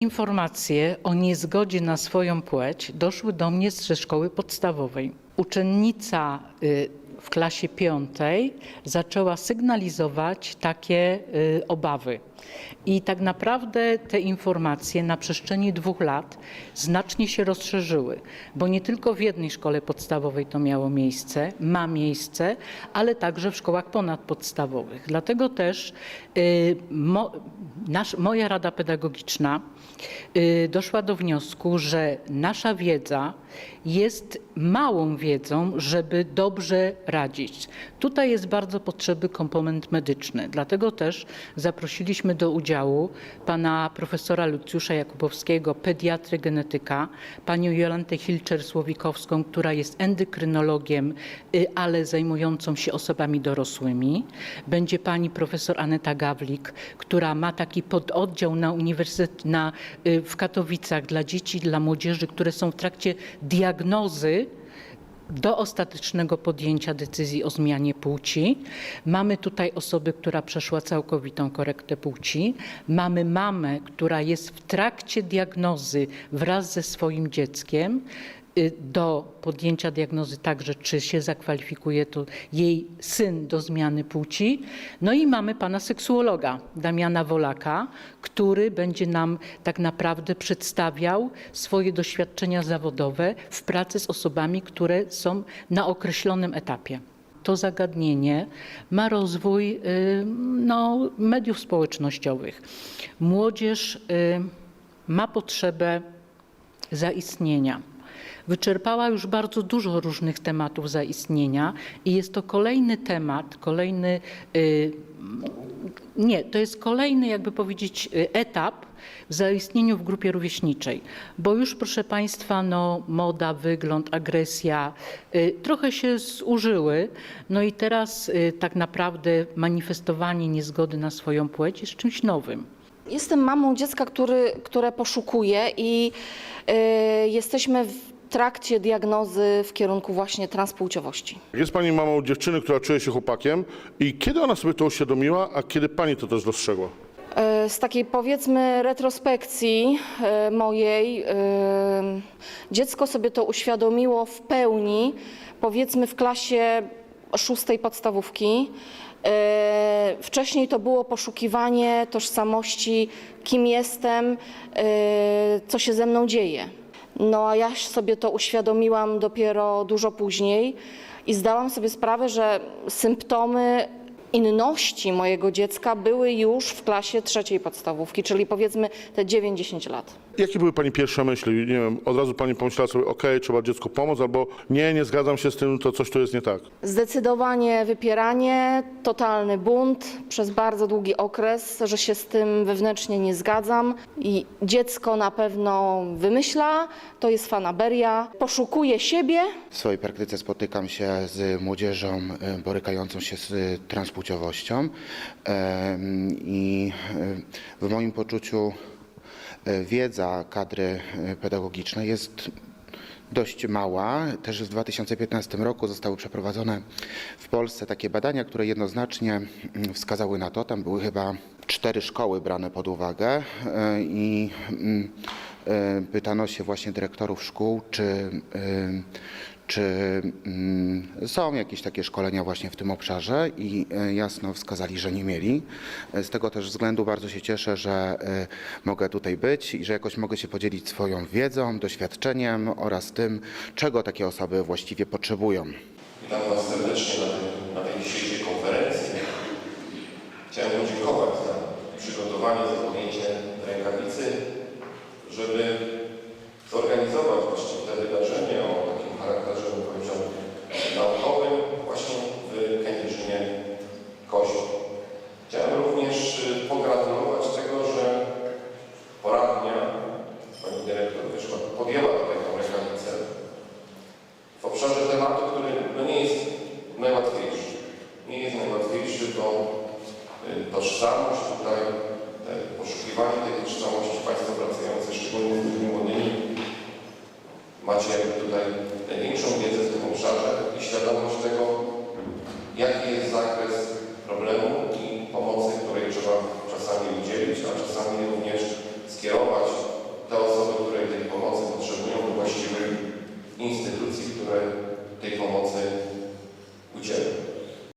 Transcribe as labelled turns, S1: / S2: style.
S1: Informacje o niezgodzie na swoją płeć doszły do mnie ze szkoły podstawowej. Uczennica y, w klasie piątej zaczęła sygnalizować takie y, obawy. I tak naprawdę te informacje na przestrzeni dwóch lat znacznie się rozszerzyły, bo nie tylko w jednej szkole podstawowej to miało miejsce, ma miejsce, ale także w szkołach ponadpodstawowych. Dlatego też y, mo, nasz, moja Rada Pedagogiczna y, doszła do wniosku, że nasza wiedza jest małą wiedzą, żeby dobrze radzić. Tutaj jest bardzo potrzebny komponent medyczny, dlatego też zaprosiliśmy do udziału pana profesora Lucjusza Jakubowskiego, pediatry genetyka, panią Jolantę Hilczer-Słowikowską, która jest endokrynologiem, y, ale zajmującą się osobami dorosłymi. Będzie pani profesor Aneta Gawlik, która ma taki pododdział na uniwersytet na, y, w Katowicach dla dzieci, dla młodzieży, które są w trakcie diagnozy do ostatecznego podjęcia decyzji o zmianie płci. Mamy tutaj osobę, która przeszła całkowitą korektę płci. Mamy mamę, która jest w trakcie diagnozy wraz ze swoim dzieckiem do podjęcia diagnozy także, czy się zakwalifikuje to jej syn do zmiany płci. No i mamy pana seksuologa, Damiana Wolaka, który będzie nam tak naprawdę przedstawiał swoje doświadczenia zawodowe w pracy z osobami, które są na określonym etapie. To zagadnienie ma rozwój y, no, mediów społecznościowych. Młodzież y, ma potrzebę zaistnienia. Wyczerpała już bardzo dużo różnych tematów zaistnienia i jest to kolejny temat, kolejny, y, nie, to jest kolejny, jakby powiedzieć, y, etap w zaistnieniu w grupie rówieśniczej, bo już proszę Państwa, no, moda, wygląd, agresja y, trochę się zużyły, no i teraz tak naprawdę manifestowanie niezgody na swoją płeć jest czymś nowym.
S2: Jestem mamą dziecka, który, które poszukuje i jesteśmy w trakcie diagnozy w kierunku właśnie transpłciowości.
S3: Jest pani mamą dziewczyny, która czuje się chłopakiem i kiedy ona sobie to uświadomiła, a kiedy pani to też dostrzegła?
S2: Y, Z takiej powiedzmy retrospekcji y, mojej, y, dziecko sobie to uświadomiło w pełni, powiedzmy w klasie szóstej podstawówki. Wcześniej to było poszukiwanie tożsamości, kim jestem, co się ze mną dzieje. No a ja sobie to uświadomiłam dopiero dużo później i zdałam sobie sprawę, że symptomy inności mojego dziecka były już w klasie trzeciej podstawówki, czyli powiedzmy te 9-10 lat.
S3: Jakie były pani pierwsze myśli? Nie wiem, od razu pani pomyślała sobie, okej, trzeba dziecku pomóc, albo nie, nie zgadzam się z tym, to coś tu jest nie tak.
S2: Zdecydowanie wypieranie, totalny bunt przez bardzo długi okres, że się z tym wewnętrznie nie zgadzam i dziecko na pewno wymyśla, to jest fanaberia, poszukuje siebie,
S4: W swojej praktyce spotykam się z młodzieżą e, borykającą się z e, transpłciowością Em, i w moim poczuciu e, wiedza kadry e, pedagogicznej jest dość mała. Też w 2015 roku zostały przeprowadzone w Polsce takie badania, które jednoznacznie mm, wskazały na to, tam były chyba cztery szkoły brane pod uwagę e, i mm, pytano się właśnie dyrektorów szkół, czy, czy mm, są jakieś takie szkolenia właśnie w tym obszarze i e, jasno wskazali, że nie mieli. E, Z tego też względu bardzo się cieszę, że e, mogę tutaj być i że jakoś mogę się podzielić swoją wiedzą, doświadczeniem oraz tym, czego takie osoby właściwie potrzebują.
S5: Witam Was serdecznie na, tej- dzisiejszej konferencji. Chciałem podziękować za przygotowanie, za podjęcie rękawicy, żeby zorganizować właśnie te wydarzenie o charakterze, bym naukowym właśnie w Kędzierzynie Koźlu. Chciałem również y, pogratulować tego, że poradnia, pani dyrektor wyszła, podjęła tutaj tą rękawicę w obszarze tematu, który no nie jest najłatwiejszy. Nie jest najłatwiejszy, bo y, tożsamość tutaj, poszukiwanie tej tożsamości Państwo pracujące, szczególnie z tymi młodymi, macie tutaj największą wiedzę w tym obszarze i świadomość tego,